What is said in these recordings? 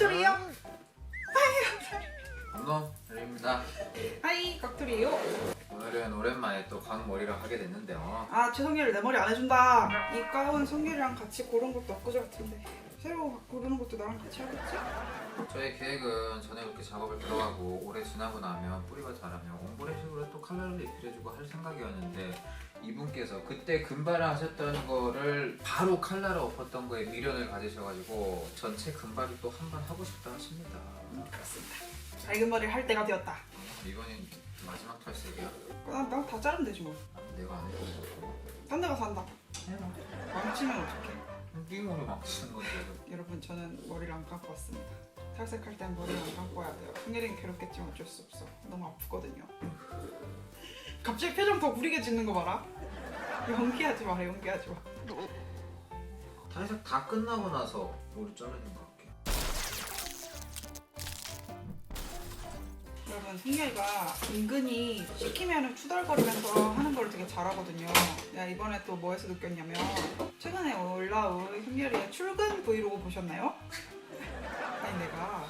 깍두리요? 안녕, 드립니다. 하이 깍두리요. 오늘은 오랜만에 또 광머리를 하게 됐는데요. 아 최성렬 내 머리 안 해준다. 이 가운 성렬이랑 같이 고른 것도 엊그제 같은데 새로 고르는 것도 나랑 같이 하겠지? 저의 계획은 전에 그렇게 작업을 들어가고 오래 지나고 나면 뿌리가 자라면 옹골의식으로 또 컬러를 입힐해주고 할 생각이었는데 이분께서 그때 금발을 하셨던 거를 바로 칼라를 엎었던 거에 미련을 가지셔가지고 전체 금발을 또 한 번 하고 싶다 하십니다. 그렇습니다. 밝은 머리를 할 때가 되었다. 이번엔 마지막 탈색이야? 나다 자르면 되지 뭐. 내가 안 해도 딴 데 가서 한다. 해봐. 망치면 어떡해. 네 머리 막 치는 건데 여러분 저는 머리를 안 감고 왔습니다. 탈색할 땐 머리를 안 감고 와야 돼요. 성렬이는 괴롭겠지만 어쩔 수 없어. 너무 아프거든요. 갑자기 표정 더 구리게 짓는 거 봐라. 연기하지 마라 연기하지 마. 탈색 다 끝나고 나서 머리 자르는 거 할게. 여러분 승열이가 은근히 시키면 투덜거리면서 하는 걸 되게 잘하거든요. 내가 이번에 또 뭐에서 느꼈냐면 최근에 올라온 승열이의 출근 브이로그 보셨나요?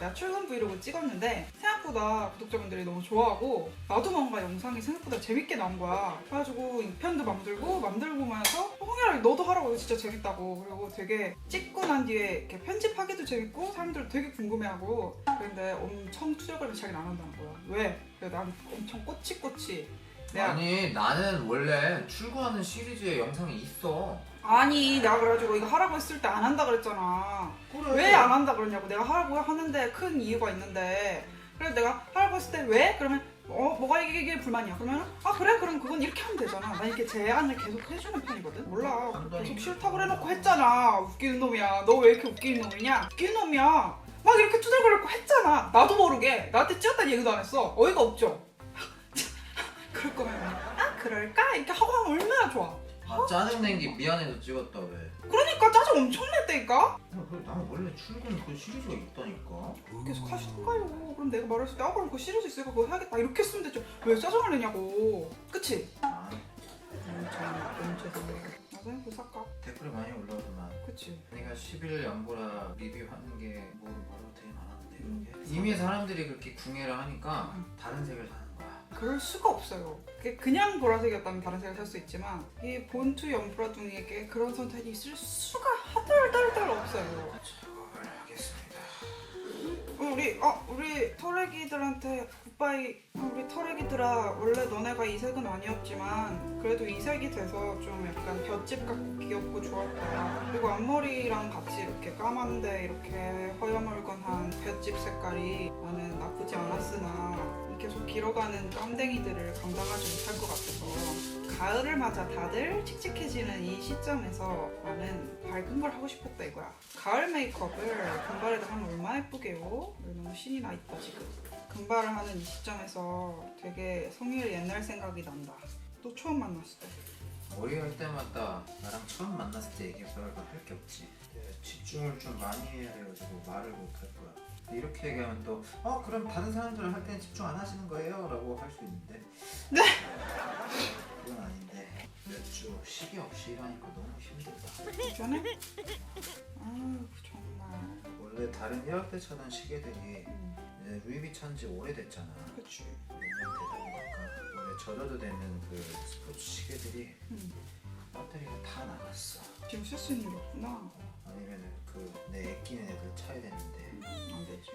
내가 출근 브이로그 찍었는데 생각보다 구독자분들이 너무 좋아하고 나도 뭔가 영상이 생각보다 재밌게 나온 거야. 그래가지고 이 편도 만들고 만들고 나서 홍열아 너도 하라고 진짜 재밌다고 그리고 되게 찍고 난 뒤에 이렇게 편집하기도 재밌고 사람들 되게 궁금해하고 그런데 엄청 투덜거리면서 자기는 안 한다는 거야. 왜? 그래서 난 엄청 꼬치꼬치 내가 아니 나는 원래 출근하는 시리즈의 영상이 있어. 아니 내가 그래가지고 이거 하라고 했을 때 안 한다 그랬잖아. 그래. 왜 안 한다 그러냐고. 내가 하라고 하는데 큰 이유가 있는데. 그래서 내가 하라고 했을 때 왜? 그러면 어 뭐가 이게, 불만이야? 그러면 아 그래 그럼 그건 이렇게 하면 되잖아. 난 이렇게 제안을 계속 해주는 편이거든. 몰라. 계속 싫다고 해놓고 했잖아. 웃기는 놈이야. 너 왜 이렇게 웃기는 놈이냐? 웃기는 놈이야. 막 이렇게 투덜거리고 했잖아. 나도 모르게. 나한테 찌었다는 얘기도 안 했어. 어이가 없죠. 그럴 거면. 아 그럴까? 이렇게 하고 하면 얼마나 좋아 아 짜증낸 게 미안해서 찍었다 왜? 그러니까 짜증 엄청 냈다니까 야, 그래, 난 원래 출근 그 시리즈가 있다니까. 계속 하시던가요. 그럼 내가 말했을 때, 아, 그럼 그 시리즈 있으니까 그거 해야겠다. 이렇게 했으면 되죠. 왜 짜증을 내냐고. 그치? 아, 음. 나중에 그 사까. 댓글이 많이 올라오더만. 그치? 내가 10일 연보라 리뷰하는 게 뭐, 뭐라고 되게 많았는데 음. 그게. 이미 사람들이 그렇게 궁예를 하니까 음. 다른 색을 거야. 그럴 수가 없어요. 그냥 보라색이었다면 다른 색을 살 수 있지만, 이 본투 연프라둥이에게 그런 선택이 있을 수가 하덜덜덜 없어요. 어, 우리, 어, 우리 터레기들한테 굿바이. 어, 우리 터레기들아, 원래 너네가 이 색은 아니었지만, 그래도 이 색이 돼서 좀 약간 볏짚 같고 귀엽고 좋았다. 그리고 앞머리랑 같이 이렇게 까만데 이렇게 허여멀건한 볏짚 색깔이 나는 나쁘지 않았으나, 이 계속 길어가는 깜댕이들을 감당하지 못할 것 같아서, 가을을 맞아 다들 칙칙해지는 이 시점에서 나는 밝은 걸 하고 싶었다 이거야. 가을 메이크업을 금발에다 하면 얼마나 예쁘게요? 너무 신이 나 있다 지금. 금발을 하는 이 시점에서 되게 성일 옛날 생각이 난다. 또 처음 만났을 때. 머리 할 때마다 나랑 처음 만났을 때 얘기해서라고 할게 없지. 네, 집중을 좀 많이 해야 돼가지고 말을 못할 거야. 근데 이렇게 얘기하면 또, 어, 그럼 다른 사람들은 할 때는 집중 안 하시는 거예요? 라고 할 수 있는데. 네. 그건 아닌데. 몇 주 쉬기 없이 일하니까 너무 힘들다. 이전에? 아유 정말. 원래 다른 일할 차던 시계들이 음, 이제 루이비 찬지 오래됐잖아. 그치. 몇년 되다 보니까 원래 젖어도 되는 그 스포츠 시계들이 음, 배터리가 다 나갔어. 지금 쓸 수 있는 게 없구나. 아니면은 그내 애끼는 애들 차야 되는데 안 되지.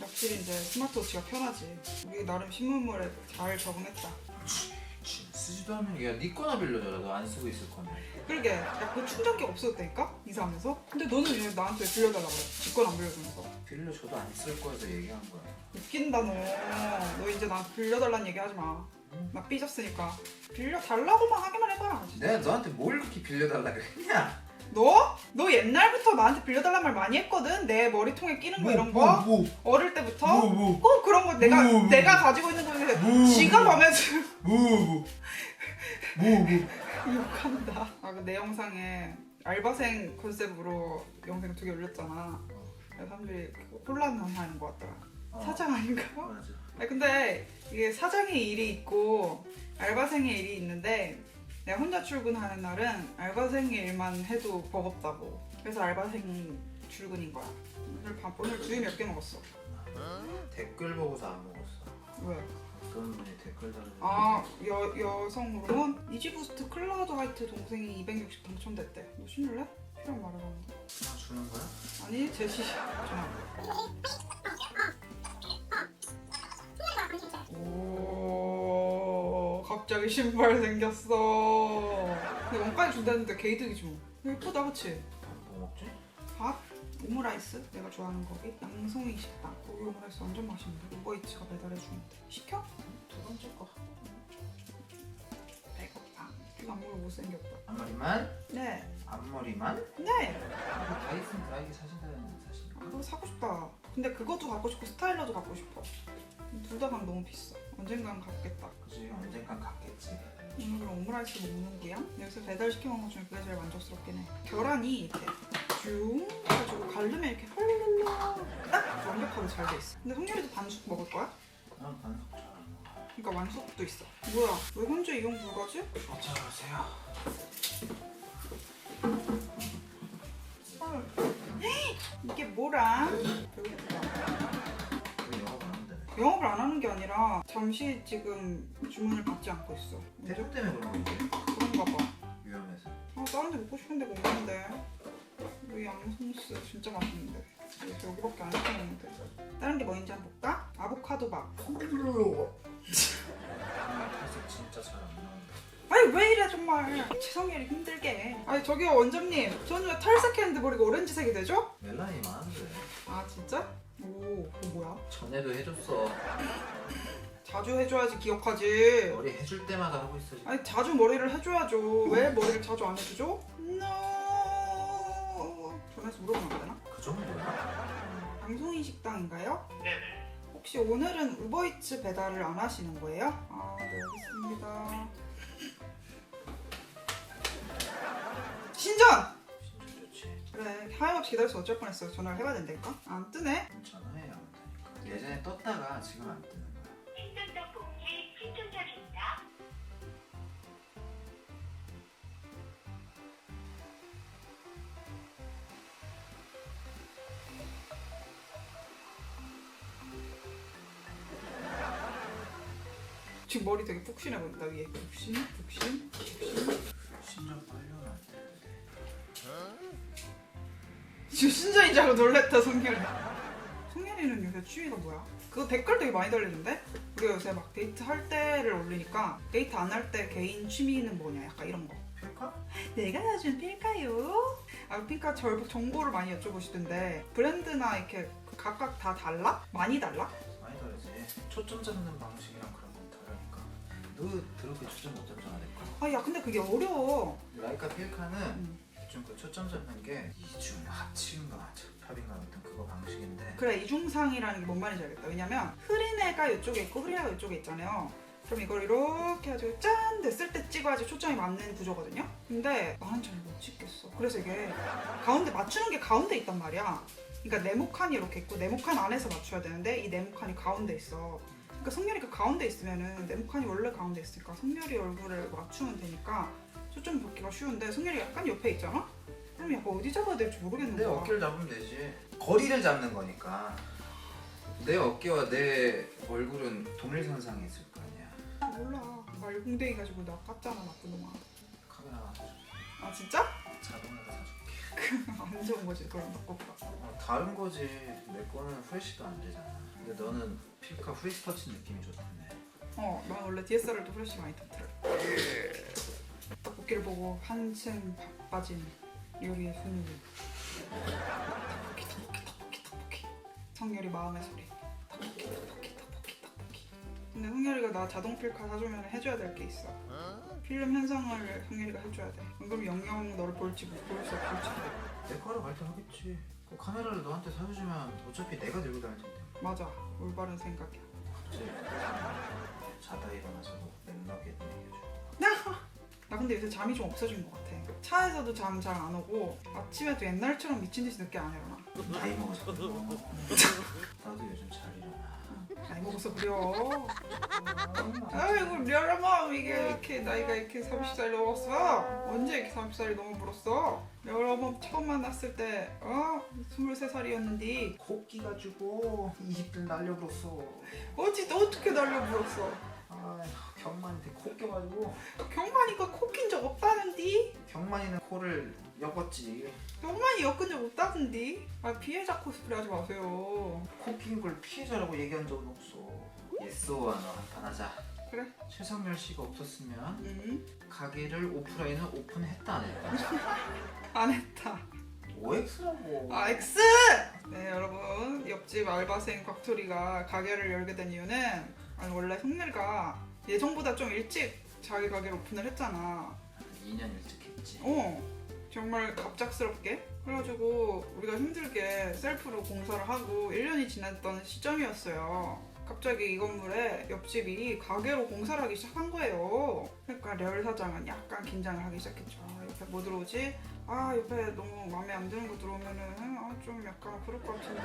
확실히 이제 스마트워치가 편하지. 우리 나름 신문물에 잘 적응했다. 지- 쓰지도 않는 게 야, 네 거나 빌려줘라. 너 안 쓰고 있을 거면. 그러게. 야 그 충전기가 없었다니까? 이사하면서? 근데 너는 왜 나한테 빌려달라 그래? 지건 안 빌려주면서? 빌려줘도 안 쓸 거여서 얘기한 거야. 웃긴다 너 너 이제 나 빌려달라는 얘기 하지 마 나 삐졌으니까. 빌려달라고만 하기만 해봐. 내가 너한테 뭘 그렇게 빌려달라 그랬냐 너? 너 옛날부터 나한테 빌려달란 말 많이 했거든. 내 머리통에 끼는 거 이런 거? 뭐, 어릴 때부터? 뭐, 뭐, 꼭 그런 거 내가 뭐, 뭐. 내가 가지고 있는 거에 뭐, 지갑 뭐. 하면서 뭐, 뭐, 뭐, 뭐. 욕한다. 아 그 내 영상에 알바생 컨셉으로 영상 두 개 올렸잖아. 사람들이 혼란하는 것 같더라. 어, 사장 아닌가? 맞아. 아니, 근데 이게 사장의 일이 있고 알바생의 일이 있는데 내가 혼자 출근하는 날은 알바생의 일만 해도 버겁다고 그래서 알바생 출근인 거야. 오늘 밥 오늘 두유 몇개 먹었어? 댓글 보고서 안 먹었어. 왜? 어떤 분이 댓글 달아주는 아 여, 여성 호르몬? 이지부스트 클라우드 화이트 동생이 260 당첨됐대. 너 신을래? 필요한 말을 하는 거. 주는 거야? 아니 제시 전화. 갑자기 신발 생겼어. 근데 원가에 준다는데 개이득이지 뭐. 예쁘다 그치? 뭐 먹지? 밥, 오므라이스 내가 좋아하는 거기 양송이 식당 고기 오므라이스 완전 맛있는데 우버이츠가 배달해 주는데 시켜? 두 번째 거 배고파 이거 앞머리 못생겼다 앞머리만? 네 앞머리만? 네! 이거 다이슨 드라이기 사신다는 사실. 아, 그거 사고 싶다 근데 그것도 갖고 싶고 스타일러도 갖고 싶어 둘다 가면 너무 비싸 언젠간 갖겠다 그지 언젠간 갔겠지. 오늘 오므라이스 먹는 거야? 여기서 배달 시켜 먹는 것 중에 그게 제일 만족스럽긴 해 계란이 이렇게 쭉 해가지고 갈르면 이렇게 헐룰룰루 딱 완벽하게 잘 돼 있어 근데 성렬이도 반숙 먹을 거야? 난 반숙 잘안 먹어. 그러니까 완숙도 있어. 뭐야? 왜 혼자 이용 불가지? 어쩌세요? 헐. 이게 뭐라? 배고프다. 영업을 안 하는 게 아니라 잠시 지금 주문을 받지 않고 있어. 대중 때문에 그런 거지? 그런가 봐. 위험해서. 아, 다른 데 먹고 싶은 데 가 없는데. 여기 양송스 진짜 맛있는데. 여기 여기밖에 안 시켜먹는데. 다른 게 뭐인지 한번 볼까? 아보카도 밥. 정말 탈색 진짜 잘 안 나온다. 아니 왜 이래 정말 최성열이 힘들게 아니 저기요 원장님 저는 왜 탈색했는데 머리가 오렌지색이 되죠? 멜라닌이 많은데. 아 진짜? 오 그거 뭐야? 전에도 해줬어. 자주 해줘야지 기억하지. 머리 해줄 때마다 하고 있어. 지금. 아니 자주 머리를 해줘야죠. 왜 머리를 자주 안 해주죠? No. 전화해서 물어보면 안 되나? 그 정도야? 방송인 식당인가요? 네네. 혹시 오늘은 우버이츠 배달을 안 하시는 거예요? 아, 네 알겠습니다. 신전! 그래 하염없이 기다려서 어쩔 뻔했어요. 전화를 해봐야 된다니까? 안 뜨네? 전화해 안 되니까. 예전에 떴다가 지금 안 뜨는 거야. 신전 떡볶이 신촌점입니다. 지금 머리 되게 푹신해 보인다 위에. 푹신, 푹신, 푹신. 신전 빨려는 신전인 줄 알고 놀랬다 송열이 송열이는 요새 취미가 뭐야? 그거 댓글 되게 많이 달리는데? 우리가 요새 막 데이트 할 때를 올리니까 데이트 안 할 때 개인 취미는 뭐냐 약간 이런 거 필까? 내가 사준 필까요? 아 그러니까 절 정보를 많이 여쭤보시던데 브랜드나 이렇게 각각 다 달라? 많이 달라? 많이 다르지. 초점 잡는 방식이랑 그런 건 다르니까. 너 그렇게 초점 못 잡잖아 내 거. 아야 근데 그게 어려워 라이카 필카는 음. 좀그 초점 잡는 게 이중 합치인가 합인가 같은 그거 방식인데. 그래 이중상이라는 게 뭔 말인지 알겠다. 왜냐면 흐린 애가 이쪽에 있고 흐린 애가 이쪽에 있잖아요. 그럼 이걸 이렇게 해가지고 짠! 됐을 때 찍어야지 초점이 맞는 구조거든요. 근데 나는 잘 못 찍겠어. 그래서 이게 가운데 맞추는 게 가운데 있단 말이야. 그러니까 네모칸이 이렇게 있고 네모칸 안에서 맞춰야 되는데 이 네모칸이 가운데 있어. 그러니까 성렬이가 가운데 있으면은 네모칸이 원래 가운데 있으니까 성렬이 얼굴을 맞추면 되니까 초점 잡기가 쉬운데 성렬이 약간 옆에 있잖아? 그럼 약간 어디 잡아야 될지 모르겠는 내 거야. 어깨를 잡으면 되지. 거리를 잡는 거니까. 내 어깨와 내 얼굴은 동일선상에 있을 거 아니야. 몰라. 말궁뎅이 가지고 나 깠잖아 나쁜 놈아 카메라 하나 사줄게. 아 진짜? 자동으로 사줄게. 안 좋은 거지. 그럼 바꿔봐 어, 다른 거지. 내 거는 후레쉬도 안 되잖아. 근데 너는 필카 후레쉬 터치 느낌이 좋다네 어난 원래 DSLR도 후레쉬 많이 터트려 떡볶이를 보고 한층 바빠진 요리의 순위 떡볶이 떡볶이 떡볶이 떡볶이. 성열이 마음의 소리. 떡볶이 떡볶이 떡볶이 떡볶이. 근데 성열이가 나 자동 필카 사주면 해줘야 될 게 있어. 필름 현상을 성열이가 해줘야 돼 안 그럼 영영 너를 볼지 못 볼지 볼지. 내 거로 갈 때 하겠지. 그 카메라를 너한테 사주면 어차피 내가 들고 다닐 텐데. 맞아. 올바른 생각이야. 갑자기 자다 일어나서 맥락에 얘기해줘 나 근데 요새 잠이 좀 없어진 것 같아. 차에서도 잠 잘 안 오고 아침에도 옛날처럼 미친 듯이 늦게 안 일어나. 나이 먹어서 그래. 나도 요즘 잘 일어나 나이 먹어서 그려. 아이고 미안하마 이게 이렇게 나이가 이렇게 30살 넘었어. 언제 이렇게 30살이 넘어 불었어? 여러 번 처음 만났을 때 어? 23살이었는데 코끼 가지고 20들 날려버렸어. 어찌 어떻게 날려버렸어 아, 경만한테 코 껴가지고 경만이가 코낀 적 없다는디? 경만이는 코를 엮었지. 경만이 엮은 적 없다던디? 아 피해자 코스프레 하지 마세요 코낀 걸 피해자라고 얘기한 적은 없어. 예스오와 너 한판 하자. 그래. 최성열 씨가 없었으면 음? 가게를 오프라인을 오픈했다 안 했다. 안 했다 OX라고. 아 X! 네 여러분 옆집 알바생 곽토리가 가게를 열게 된 이유는 아니 원래 성렬이가 예정보다 좀 일찍 자기 가게를 오픈을 했잖아. 2년 일찍 했지. 어 정말 갑작스럽게? 그래가지고 우리가 힘들게 셀프로 공사를 하고 1년이 지났던 시점이었어요. 갑자기 이 건물에 옆집이 가게로 공사를 하기 시작한 거예요. 그러니까 레얼 사장은 약간 긴장을 하기 시작했죠. 아, 옆에 뭐 들어오지? 아 옆에 너무 마음에 안 드는 거 들어오면은 아, 좀 약간 그럴 것 같은데.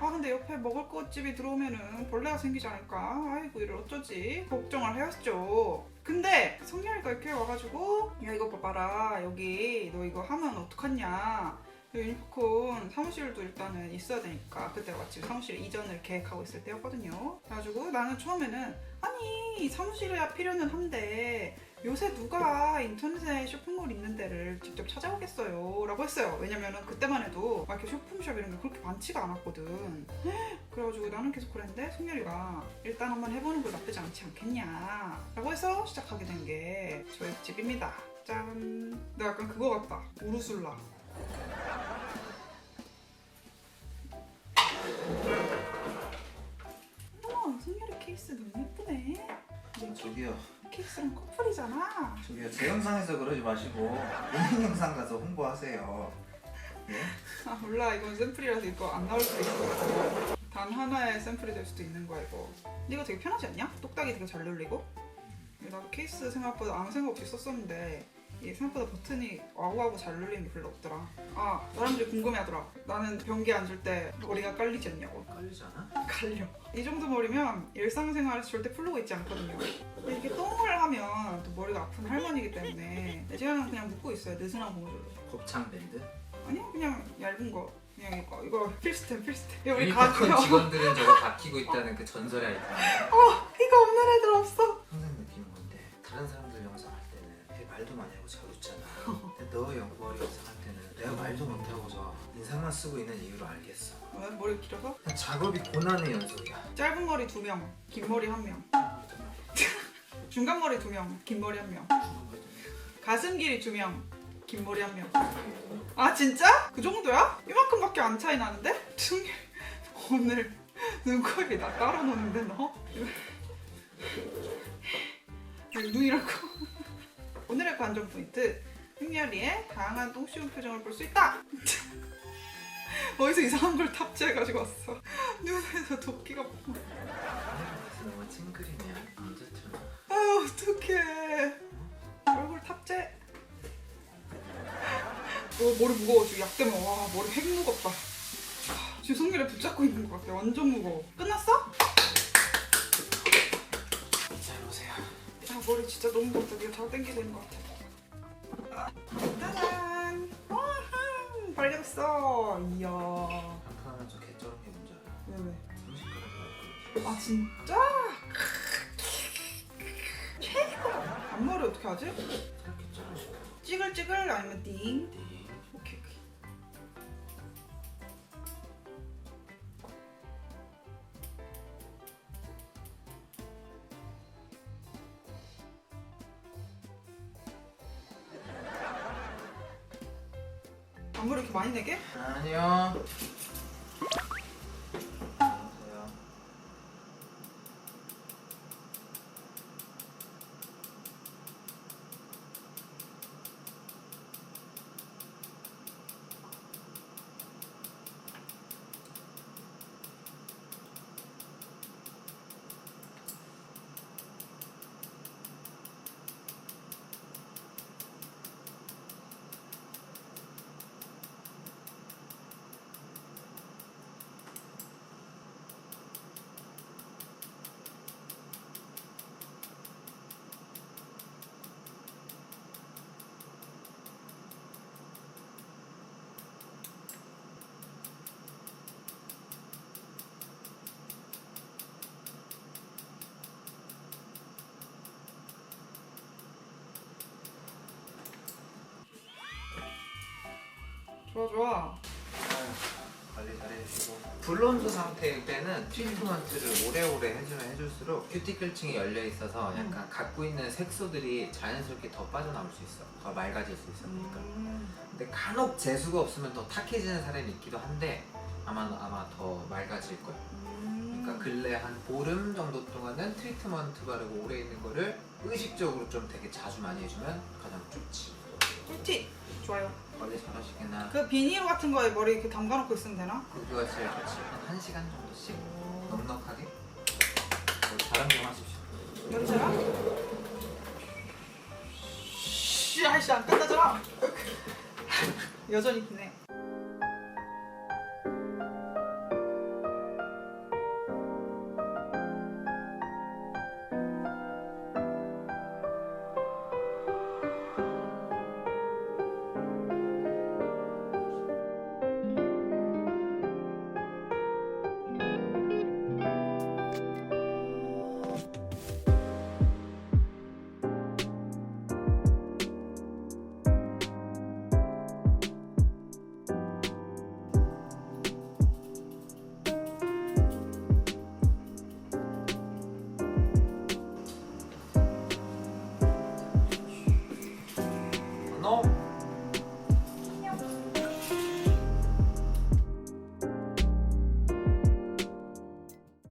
아 근데 옆에 먹을 것집이 들어오면은 벌레가 생기지 않을까? 아이고 이를 어쩌지? 걱정을 해왔죠. 근데 성렬이가 이렇게 와가지고 야 이거 봐봐라. 여기 너 이거 하면 어떡하냐? 유니콘 사무실도 일단은 있어야 되니까 그때 마침 사무실 이전을 계획하고 있을 때였거든요. 그래가지고 나는 처음에는 아니 사무실이야 필요는 한데 요새 누가 인터넷에 쇼핑몰 있는 데를 직접 찾아오겠어요? 라고 했어요. 왜냐면은 그때만 해도 막 이렇게 쇼핑샵 이런 게 그렇게 많지가 않았거든. 그래가지고 나는 계속 그랬는데 승열이가 일단 한번 해보는 거 나쁘지 않지 않겠냐? 라고 해서 시작하게 된 게 저희 집입니다. 짠. 근데 약간 그거 같다. 우르술라. 어머 승열이 케이스 너무 예쁘네. 저기요, 케이스랑 커플이잖아 저기요. 제 영상에서 그러지 마시고 인생 영상 가서 홍보하세요. 네? 아 몰라 이건 샘플이라서 이거 안 나올 수도 있어 단 하나의 샘플이 될 수도 있는 거야 이거 근데 이거 되게 편하지 않냐? 똑딱이 되게 잘 눌리고 나도 케이스 생각보다 아무 생각 없이 썼었는데 이게 생각보다 버튼이 와구와구 잘 눌리는 게 별로 없더라. 아 사람들이 궁금해하더라. 나는 변기 앉을 때 머리가 깔리지 않냐고. 깔리지 않아? 갈려. 이 정도 머리면 일상생활에서 절대 풀리고 있지 않거든요. 근데 이게 똥을 하면 또 머리가 아픈 할머니이기 때문에 제가 그냥 묶고 있어요. 느슨한 고무줄로. 곱창 밴드? 아니 그냥 얇은 거. 그냥 이거 이거 필스템 필스템. 이거 우리 가 유니콘 직원들은 저거 다 끼고 있다는 그 전설의 아이템. 이거 없는 애들 없어 웃잖아. 근데 너 영벌이 영상 할 때는 내가 말도 못하고서 인상만 쓰고 있는 이유를 알겠어. 왜 머리 길어서? 그냥 작업이 고난의 연속이야. 짧은 머리 두 명, 긴 머리 한 명, 중간 머리 두 명, 긴 머리 한 명, 가슴 길이 두 명, 긴 머리 한 명. 아 진짜? 그 정도야? 이만큼밖에 안 차이 나는데? 승 오늘 눈코입이 나 노는데 너? 눈이라고. 오늘의 관전 포인트. 승열이의 다양한 똥쉬운 표정을 볼 수 있다. 어디서 이상한 걸 탑재해가지고 왔어. 눈에서 도끼가 너무 찡그리냐? 언제쯤? 아 어떡해 얼굴 탑재 어, 머리 무거워 지금 약 때문에 와 머리 핵 무겁다 아, 지금 성렬에 붙잡고 있는 것 같아 완전 무거워 끝났어? 잘 보세요. 아 머리 진짜 너무 무겁다 네가 잘 당기고 있는 것 같아 짜잔 와흠 발견했어 이야 한판하면서 개쩔은 게 뭔지 알아? 왜 왜? 30g 아 진짜? 최고 앞머리 어떻게 하지? 이렇게 쩔으시고 찌글찌글 아니면 띵? 앞머리 이렇게 많이 내게? 아니요. 좋아 좋아. 관리 잘 해주시고 불론조 상태일 때는 트리트먼트를 오래오래 해주면 해줄수록 큐티클층이 열려 있어서 약간 갖고 있는 색소들이 자연스럽게 더 빠져나올 수 있어 더 맑아질 수 있어 그러니까 음. 근데 간혹 재수가 없으면 더 탁해지는 사례는 있기도 한데 아마 아마 더 맑아질 거야 음. 그러니까 근래 한 보름 정도 동안은 트리트먼트 바르고 오래 있는 거를 의식적으로 좀 되게 자주 많이 해주면 가장 좋지 꿀팁 좋아요. 관리 잘하시겠나 그 비닐 같은 거에 머리 이렇게 담가놓고 있으면 되나? 그거가 제일 좋지 한 1시간 정도씩 넉넉하게 뭐 다른 점 하십시오 냄새가? 씨, 아이씨 안 끝나잖아. 여전히 기네.